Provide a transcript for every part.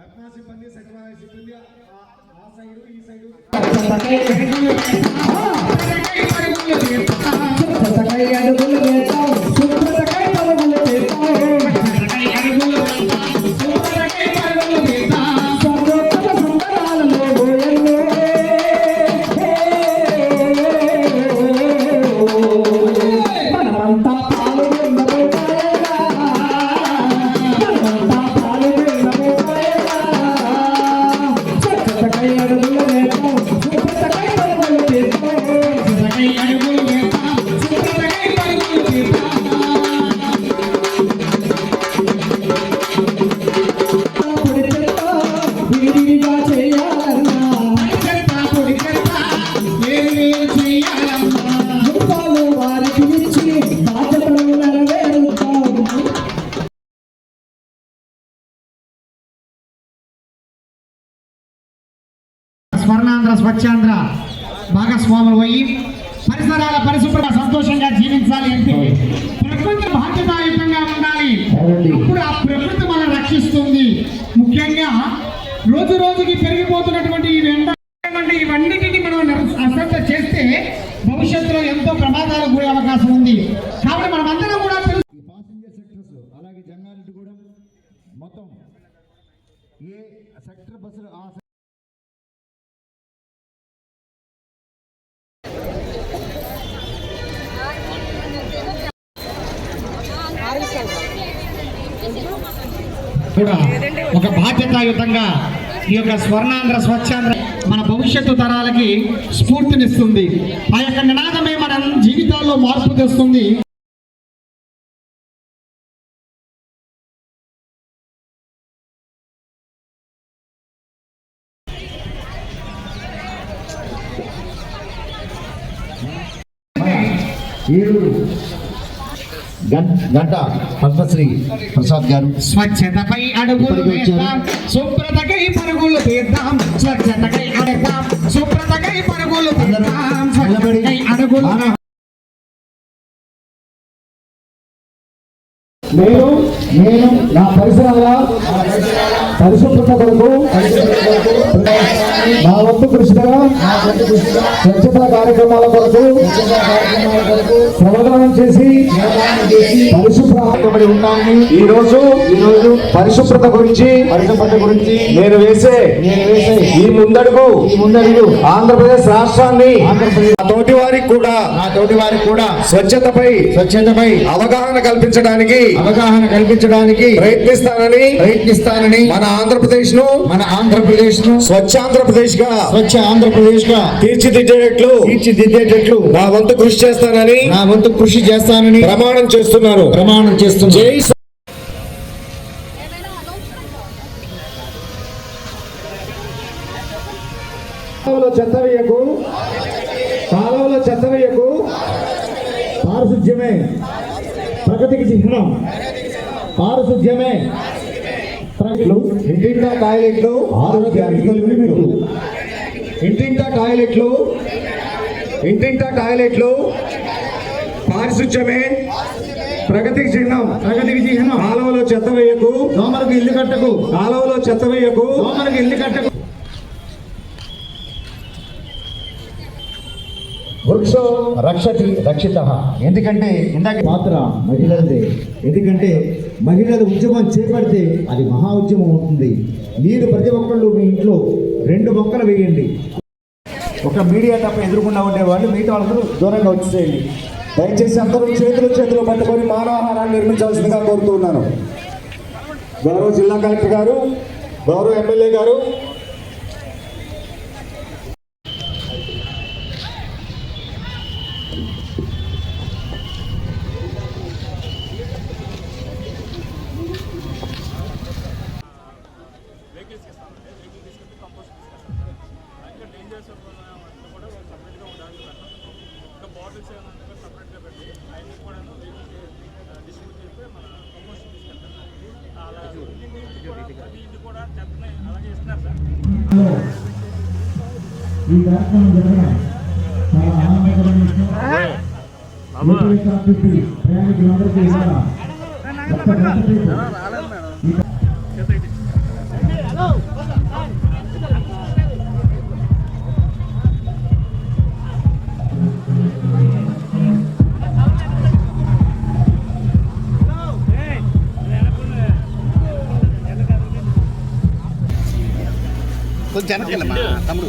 రత్నా సిబ్బంది సచివాలయ సిబ్బంది ఆ- సైడు ఈ సైడు అడుగులు స్వచ్ఛాంధ్ర భాగస్వాములు అయ్యి పరిసరాల పరిశుభ్రత సంతోషంగా జీవించాలి అంటే ప్రకృతి బాధ్యతాయుతంగా ఉండాలి. అప్పుడు ఆ ప్రకృతి మనం రక్షిస్తుంది. ముఖ్యంగా రోజు రోజుకి పెరిగిపోతున్నటువంటి ఈ ఎండ ఇవన్నిటిని మనం అశ్రద్ధ చేస్తే భవిష్యత్తులో ఎంతో ప్రమాదాలకు గురే అవకాశం ఉంది. కాబట్టి మనం అందరం కూడా తెలుసు ఈ పాసింజర్ సెక్టర్స్ అలాగే జంగారెడ్డిగూడెం మొత్తం ఏ సెక్టర్ బస్సులు ఆ కూడా ఒక బాధ్యతాయుతంగా ఈ యొక్క స్వర్ణాంధ్ర స్వచ్ఛాంధ్ర మన భవిష్యత్తు తరాలకి స్ఫూర్తినిస్తుంది. ఆ యొక్క నినాదమే మన జీవితాల్లో మార్పు తెస్తుంది. ఈరోజు గంట పద్మశ్రీ ప్రసాద్ గారు. స్వచ్ఛతపై అడుగులు వేద్దాం. శుభ్రతకై పరుగులు తీద్దాం. స్వచ్ఛతకై అడుగుదాం శుభ్రతకై పరుగులు తీద్దాం స్వచ్ఛతకై అడుగులు నేను నేను నా పరిసరాల పరిశుభ్రత కొరకు నా వంతు కృషిగా స్వచ్ఛతా కార్యక్రమాల కొరకు శ్రమదానం చేసి పరిశుభ్రపడి ఉన్నాను ఈ రోజు ఈ రోజు పరిశుభ్రత గురించి పరిశుభ్రత గురించి నేను వేసే నేను వేసే ఈ ముందడుగు ఈ ముందడుగు ఆంధ్రప్రదేశ్ రాష్ట్రాన్ని నా తోటి వారికి కూడా నా తోటి వారికి కూడా స్వచ్ఛతపై స్వచ్ఛతపై అవగాహన కల్పించడానికి అవగాహన కల్పించడానికి ప్రయత్నిస్తానని ప్రయత్నిస్తానని మన ఆంధ్రప్రదేశ్ను మన ఆంధ్రప్రదేశ్ను స్వచ్ఛ ఆంధ్రప్రదేశ్గా స్వచ్ఛ ఆంధ్రప్రదేశ్గా తీర్చిదిద్దేటట్లు తీర్చిదిద్దేటట్లు నా వంతు కృషి చేస్తానని నా వంతు కృషి చేస్తానని ప్రమాణం చేస్తున్నారు. ప్రమాణం చేస్తున్నారు. జై చెత్త వేయకు కాలువలో చెత్త వేయకు పారిశుధ్యమే చిహ్నం పారిశుధ్యమే ఇంటింటా టాయిలెట్లు ఆరోగ్యానికి ఇంటింటా టాయిలెట్లు ఇంటింటా టాయిలెట్లు పారిశుధ్యమే ప్రగతికి చిహ్నం. ప్రగతికి చిహ్నం. కాలువలో చెత్త వేయకు. దోమలకు ఇల్లు కట్టకు. కాలువలో చెత్త వేయకు. దోమలకు ఇల్లు కట్టకు. వృక్షో రక్షతి రక్షిత. ఎందుకంటే ఇందాక పాత్ర మహిళలదే. ఎందుకంటే మహిళలు ఉద్యమం చేపడితే అది మహా ఉద్యమం అవుతుంది. మీరు ప్రతి ఒక్కళ్ళు మీ ఇంట్లో రెండు మొక్కలు వేయండి. ఒక మీడియా తప్ప ఎదురుకుండా ఉండేవాళ్ళు మిగతా వాళ్ళందరూ దూరంగా వచ్చేసేయండి దయచేసి అందరూ చేతులు చేతులు పట్టుకొని మానవాహారాన్ని నిర్మించాల్సిందిగా కోరుతూ ఉన్నాను. గౌరవ జిల్లా కలెక్టర్ గారు గౌరవ ఎమ్మెల్యే గారు కార్యక్రమం జరగడం చాలా ఆనందకరమైన విషయం ప్రయాణికులందరికీ కూడా ఒక్క గంట కొంచెం వెనకెళ్ళమ్మా తమ్ముడు.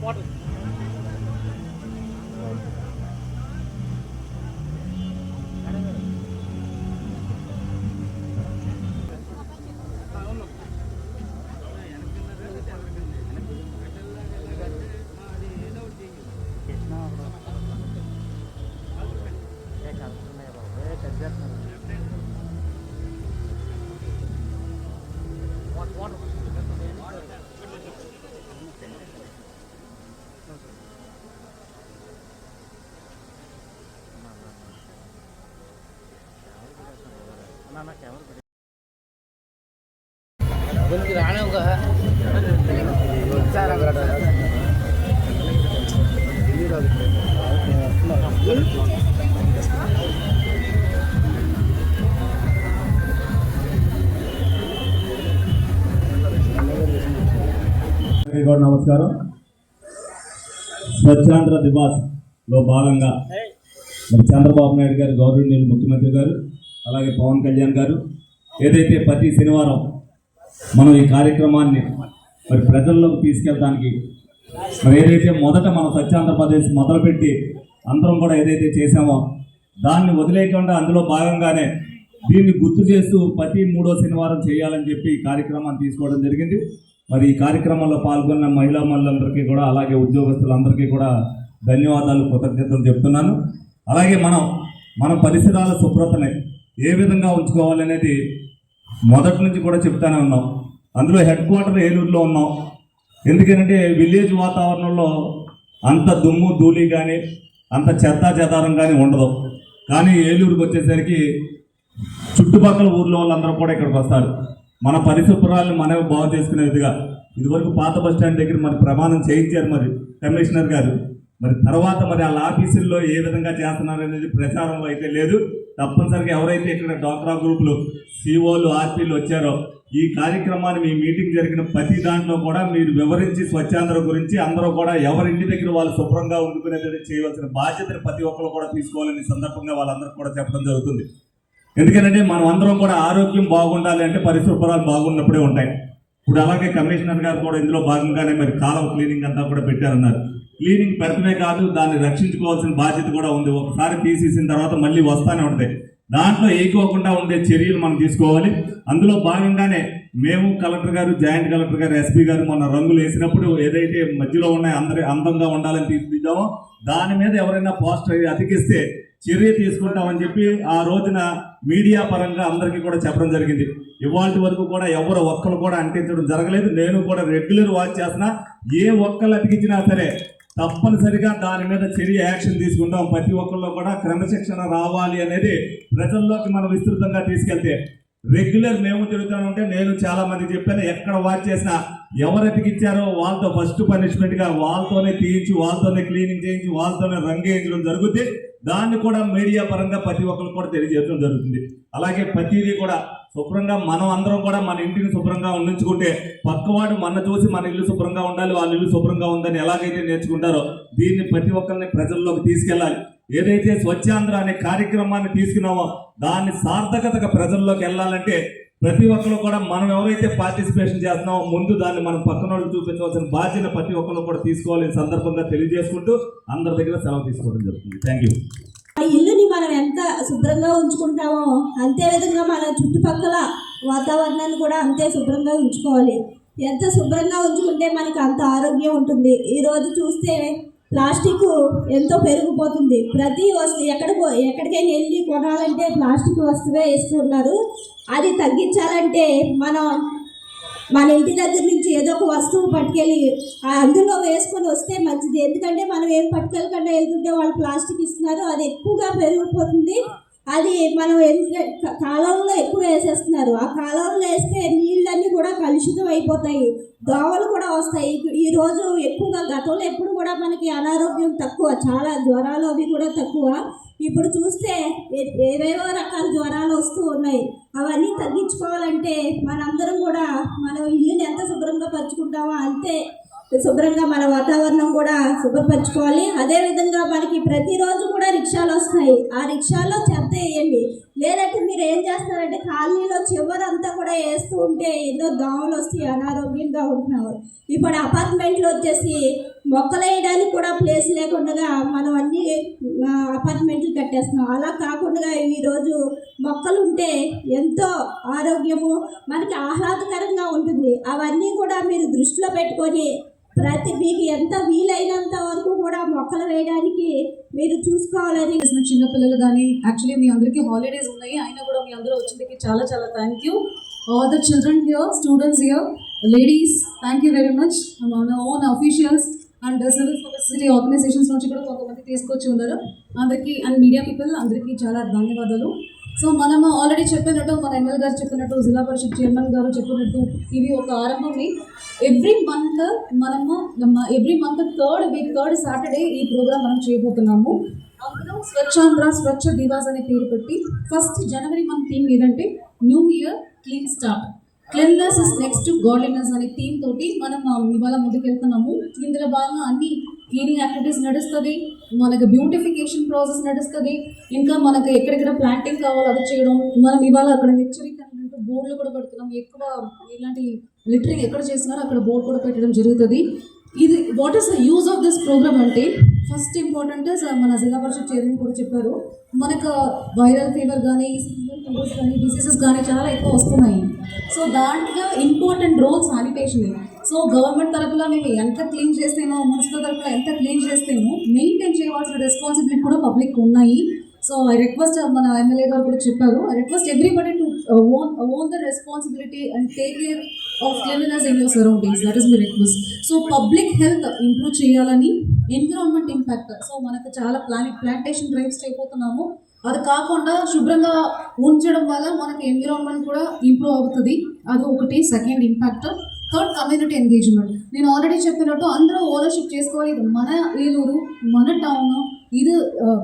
model. అందరికీ కూడా నమస్కారం. స్వచ్ఛాంధ్ర దివాస్లో భాగంగా మరి చంద్రబాబు నాయుడు గారు గౌరవనీయులు ముఖ్యమంత్రి గారు అలాగే పవన్ కళ్యాణ్ గారు ఏదైతే ప్రతి శనివారం మనం ఈ కార్యక్రమాన్ని మరి ప్రజల్లోకి తీసుకెళ్ళడానికి మరి ఏదైతే మొదట మనం స్వచ్ఛాంధ్రప్రదేశ్ మొదలుపెట్టి అందరం కూడా ఏదైతే చేశామో దాన్ని వదిలేయకుండా అందులో భాగంగానే దీన్ని గుర్తు చేస్తూ ప్రతి మూడో శనివారం చేయాలని చెప్పి ఈ కార్యక్రమాన్ని తీసుకోవడం జరిగింది. మరి ఈ కార్యక్రమంలో పాల్గొన్న మహిళా మహిళలందరికీ కూడా అలాగే ఉద్యోగస్తులందరికీ కూడా ధన్యవాదాలు కృతజ్ఞతలు చెప్తున్నాను. అలాగే మనం మన పరిసరాల శుభ్రతని ఏ విధంగా ఉంచుకోవాలనేది మొదటి నుంచి కూడా చెప్తానే ఉన్నాం. అందులో హెడ్ క్వార్టర్ ఏలూరులో ఉన్నాం. ఎందుకంటే విలేజ్ వాతావరణంలో అంత దుమ్ము ధూళి కానీ అంత చెత్త చెదారం కానీ ఉండదు. కానీ ఏలూరుకి వచ్చేసరికి చుట్టుపక్కల ఊర్లో వాళ్ళందరూ కూడా ఇక్కడికి వస్తారు. మన పరిశుభ్రాలను మనమే బాగు చేసుకునే విధంగా ఇదివరకు పాత బస్ స్టాండ్ దగ్గర మరి ప్రమాణం చేయించారు మరి కమిషనర్ గారు. మరి తర్వాత మరి వాళ్ళ ఆఫీసుల్లో ఏ విధంగా చేస్తున్నారు అనేది ప్రచారంలో అయితే లేదు. తప్పనిసరిగా ఎవరైతే ఇక్కడ డాక్రా గ్రూపులు సిఓలు ఆర్పీలు వచ్చారో ఈ కార్యక్రమాన్ని మీ మీటింగ్ జరిగిన ప్రతి దాంట్లో కూడా మీరు వివరించి స్వచ్ఛాంధ్ర గురించి అందరూ కూడా ఎవరి ఇంటి దగ్గర వాళ్ళు శుభ్రంగా ఉండుకునేది చేయవలసిన బాధ్యతను ప్రతి ఒక్కరు కూడా తీసుకోవాలని సందర్భంగా వాళ్ళందరూ కూడా చెప్పడం జరుగుతుంది. ఎందుకంటే మనం అందరం కూడా ఆరోగ్యం బాగుండాలి అంటే పరిశుభ్రాలు బాగున్నప్పుడే ఉంటాయి. ఇప్పుడు అలాగే కమిషనర్ గారు కూడా ఇందులో భాగంగానే మరి కాలువ క్లీనింగ్ అంతా కూడా పెట్టారన్నారు. క్లీనింగ్ పెడతమే కాదు దాన్ని రక్షించుకోవాల్సిన బాధ్యత కూడా ఉంది. ఒకసారి తీసేసిన తర్వాత మళ్ళీ వస్తానే ఉంటాయి దాంట్లో ఏకోకుండా ఉండే చర్యలు మనం తీసుకోవాలి. అందులో భాగంగానే మేము కలెక్టర్ గారు జాయింట్ కలెక్టర్ గారు ఎస్పీ గారు మొన్న రంగులు వేసినప్పుడు ఏదైతే మధ్యలో ఉన్నాయి అందరి అందంగా ఉండాలని తీసుకుందామో దాని మీద ఎవరైనా పోస్టర్ అతికిస్తే చర్య తీసుకుంటామని చెప్పి ఆ రోజున మీడియా పరంగా అందరికీ కూడా చెప్పడం జరిగింది. ఇవాళ వరకు కూడా ఎవరు ఒక్కరు కూడా అంటించడం జరగలేదు. నేను కూడా రెగ్యులర్ వాచ్ చేస్తున్నా. ఏ ఒక్కరు అతికించినా సరే తప్పనిసరిగా దాని మీద చర్య యాక్షన్ తీసుకుంటాం. ప్రతి ఒక్కరిలో కూడా క్రమశిక్షణ రావాలి అనేది ప్రజల్లోకి మనం విస్తృతంగా తీసుకెళ్తే రెగ్యులర్ మేము తిరుగుతామంటే నేను చాలా మంది చెప్పాను ఎక్కడ వాచ్ చేసినా ఎవరు ఎతికిచ్చారో వాళ్ళతో ఫస్ట్ పనిష్మెంట్గా వాళ్ళతోనే తీయించి వాళ్ళతోనే క్లీనింగ్ చేయించి వాళ్ళతోనే రంగు వేయించడం జరుగుతుంది దాన్ని కూడా మీడియా పరంగా ప్రతి ఒక్కరు కూడా తెలియజేయడం జరుగుతుంది. అలాగే ప్రతిదీ కూడా శుభ్రంగా మనం అందరం కూడా మన ఇంటిని శుభ్రంగా ఉండించుకుంటే పక్కవాడు మన చూసి మన ఇల్లు శుభ్రంగా ఉండాలి వాళ్ళ ఇల్లు శుభ్రంగా ఉందని ఎలాగైతే నేర్చుకుంటారో దీన్ని ప్రతి ఒక్కరిని ప్రజల్లోకి తీసుకెళ్ళాలి. ఏదైతే స్వచ్ఛాంధ్ర అనే కార్యక్రమాన్ని తీసుకున్నామో దాన్ని సార్థకతగా ప్రజల్లోకి వెళ్ళాలంటే ప్రతి ఒక్కరు కూడా మనం ఎవరైతే పార్టిసిపేషన్ చేస్తున్నామో ముందు దాన్ని మనం పక్కన వాళ్ళకి చూపించవలసిన బాధ్యత ప్రతి ఒక్కరు కూడా తీసుకోవాలి సందర్భంగా తెలియజేసుకుంటూ అందరి దగ్గర సెలవు తీసుకోవడం జరుగుతుంది. థ్యాంక్ యూ ఆ ఇల్లుని మనం ఎంత శుభ్రంగా ఉంచుకుంటామో అంతే విధంగా మన చుట్టుపక్కల వాతావరణాన్ని కూడా అంతే శుభ్రంగా ఉంచుకోవాలి. ఎంత శుభ్రంగా ఉంచుకుంటే మనకి అంత ఆరోగ్యం ఉంటుంది. ఈరోజు చూస్తే ప్లాస్టిక్ ఎంతో పెరిగిపోతుంది. ప్రతి వస్తువు ఎక్కడ ఎక్కడికైనా వెళ్ళి కొనాలంటే ప్లాస్టిక్ వస్తువే ఇస్తున్నారు. అది తగ్గించాలంటే మనం మన ఇంటి దగ్గర నుంచి ఏదో ఒక వస్తువు పట్టుకెళ్ళి ఆ అందులో వేసుకొని వస్తే మంచిది. ఎందుకంటే మనం ఏం పట్టుకెళ్ళకుండా వెళ్తుంటే వాళ్ళు ప్లాస్టిక్ ఇస్తున్నారు. అది ఎక్కువగా పెరిగిపోతుంది. అది మనం ఎంత కాలంలో ఎక్కువ వేసేస్తున్నారు. ఆ కాలంలో వేస్తే నీళ్ళన్నీ కూడా కలుషితం అయిపోతాయి. దోమలు కూడా వస్తాయి. ఈ రోజు ఎక్కువగా గతంలో ఎప్పుడు కూడా మనకి అనారోగ్యం తక్కువ చాలా జ్వరాలు అవి కూడా తక్కువ. ఇప్పుడు చూస్తే ఏ- ఏవేవో రకాల జ్వరాలు వస్తూ ఉన్నాయి. అవన్నీ తగ్గించుకోవాలంటే మనందరం కూడా మనం ఇల్లుని ఎంత శుభ్రంగా పరుచుకుంటామో అంతే. శుభ్రంగా మన వాతావరణం కూడా శుభ్రపరచుకోవాలి. అదేవిధంగా మనకి ప్రతిరోజు కూడా రిక్షాలు వస్తాయి. ఆ రిక్షాలో చెత్త వేయండి. లేదంటే మీరు ఏం చేస్తారంటే కాలనీలో చివరంతా కూడా వేస్తూ ఉంటే ఎన్నో దోమలు వస్తాయి అనారోగ్యంగా ఉంటున్నారు. ఇప్పుడు అపార్ట్మెంట్లు వచ్చేసి మొక్కలు వేయడానికి కూడా ప్లేస్ లేకుండా మనం అన్ని అపార్ట్మెంట్లు కట్టేస్తున్నాం. అలా కాకుండా ఈరోజు మొక్కలు ఉంటే ఎంతో ఆరోగ్యము మనకి ఆహ్లాదకరంగా ఉంటుంది. అవన్నీ కూడా మీరు దృష్టిలో పెట్టుకొని ప్రతి మీకు ఎంత వీలైనంత వరకు కూడా మొక్కలు వేయడానికి మీరు చూసుకోవాలని చిన్నపిల్లలు కానీ యాక్చువల్లీ మీ అందరికీ హాలిడేస్ ఉన్నాయి. అయినా కూడా మీ అందరూ వచ్చిందికి చాలా చాలా thank you all the children here students here ladies thank you very much మన own officials and civil society organizations నుంచి కూడా కొంతమంది తీసుకొచ్చి ఉన్నారు. అందరికీ అండ్ మీడియా పీపుల్ అందరికీ చాలా ధన్యవాదాలు. సో మనము ఆల్రెడీ చెప్పినట్టు మన ఎమ్మెల్యే గారు చెప్పినట్టు జిల్లా పరిషత్ చైర్మన్ గారు చెప్పినట్టు ఇది ఒక ఆరంభమే. ఎవ్రీ మంత్ మనము every month third week third Saturday ఈ ప్రోగ్రామ్ మనం చేయబోతున్నాము. అందులో స్వచ్ఛాంధ్ర స్వచ్ఛ దివాస్ అనే పేరు పెట్టి ఫస్ట్ జనవరి మంత్ థీమ్ ఏదంటే new year clean start cleanliness is next godliness అనే థీమ్ తోటి మనం ఆ, ఇవాళ ముందుకెళ్తున్నాము. ఇందులో భాగంగా అన్ని క్లీనింగ్ యాక్టివిటీస్ నడుస్తుంది. మనకు బ్యూటిఫికేషన్ ప్రాసెస్ నడుస్తుంది. ఇంకా మనకు ఎక్కడెక్కడ ప్లాంటింగ్ కావాలో అది చేయడం. మనం ఇవాళ అక్కడ హెచ్చరిక అంటే బోర్డులు కూడా పెడుతున్నాం. ఎక్కువ ఇలాంటి లిటరింగ్ ఎక్కడ చేస్తున్నారో అక్కడ బోర్డు కూడా పెట్టడం జరుగుతుంది. ఇది what is the use of this program అంటే ఫస్ట్ ఇంపార్టెంట్ uh, మన జిల్లా పరిషత్ చైర్మన్ కూడా చెప్పారు. మనకు వైరల్ ఫీవర్ కానీ కానీ డిసీజెస్ కానీ చాలా ఎక్కువ వస్తున్నాయి. సో దాంట్లో important role sanitation so government తరపున మేము ఎంత క్లీన్ చేస్తేమో మున్సిపల్ తరపున ఎంత క్లీన్ చేస్తేమో మెయింటైన్ చేయవలసిన రెస్పాన్సిబిలిటీ కూడా పబ్లిక్ ఉన్నాయి. సో ఐ రిక్వెస్ట్ మన ఎమ్మెల్యే గారు కూడా చెప్పారు. I request everybody to own own the responsibility and take care of cleanliness in your surroundings that is my request so public health improve చేయాలని environment impact so మనకు చాలా plan plantation drives చేయబోతున్నాము. అది కాకుండా శుభ్రంగా ఉంచడం వల్ల మనకి ఎన్విరాన్మెంట్ కూడా ఇంప్రూవ్ అవుతుంది. అది ఒకటి. Second impact third community engagement. నేను ఆల్రెడీ చెప్పినట్టు అందరూ ఓనర్షిప్ చేసుకోవాలి. ఇది మన ఏలూరు మన టౌన్ ఇది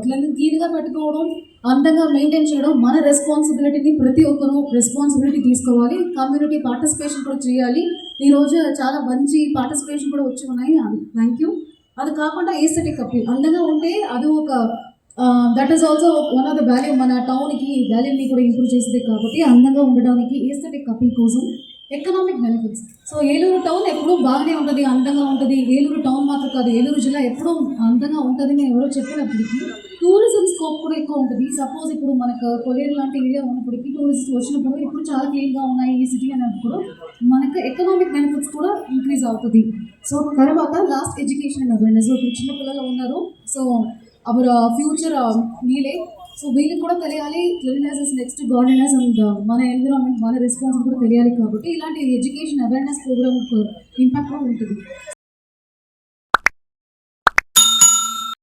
క్లీన్ క్లీన్గా పెట్టుకోవడం అందంగా మెయింటైన్ చేయడం మన రెస్పాన్సిబిలిటీని ప్రతి ఒక్కరూ రెస్పాన్సిబిలిటీ తీసుకోవాలి. కమ్యూనిటీ పార్టిసిపేషన్ కూడా చేయాలి. ఈరోజు చాలా మంచి పార్టిసిపేషన్ కూడా వచ్చి ఉన్నాయి. థ్యాంక్ యూ అది కాకుండా ఏస్థెటిక్ అప్పీల్ అందంగా ఉంటే అది ఒక that is also one of the value మన టౌన్కి వాల్యూని కూడా ఇంప్రూవ్ చేసేది కాబట్టి అందంగా ఉండడానికి ఏస్థెటిక్ అప్పీల్ కోసం economic benefits so Eluru town ఎప్పుడూ బాగానే ఉంటుంది అందంగా ఉంటుంది. ఏలూరు టౌన్ మాత్రం కాదు ఏలూరు జిల్లా ఎప్పుడూ అందంగా ఉంటుంది అని ఎవరో చెప్పినప్పటికీ టూరిజం స్కోప్ కూడా ఎక్కువ ఉంటుంది. సపోజ్ ఇప్పుడు మనకు కొలేరు లాంటి ఏరియా ఉన్నప్పటికీ టూరిస్ట్ వచ్చినప్పుడు ఇప్పుడు చాలా క్లీన్గా ఉన్నాయి ఈ సిటీ అన్నప్పుడు మనకు ఎకనామిక్ బెనిఫిట్స్ కూడా ఇంక్రీజ్ అవుతుంది. సో తర్వాత లాస్ట్ ఎడ్యుకేషన్ అండ్ అవేర్నెస్ ఇప్పుడు చిన్నపిల్లలు ఉన్నారు. సో అవర్ ఫ్యూచర్ వీలే సో వీళ్ళకి కూడా తెలియాలి cleanliness is next godliness and మన ఎన్విరాన్మెంట్ మన రెస్పాన్స్ కూడా తెలియాలి కాబట్టి ఇలాంటి ఎడ్యుకేషన్ అవేర్నెస్ ప్రోగ్రామ్ ఇంపాక్ట్ కూడా ఉంటుంది.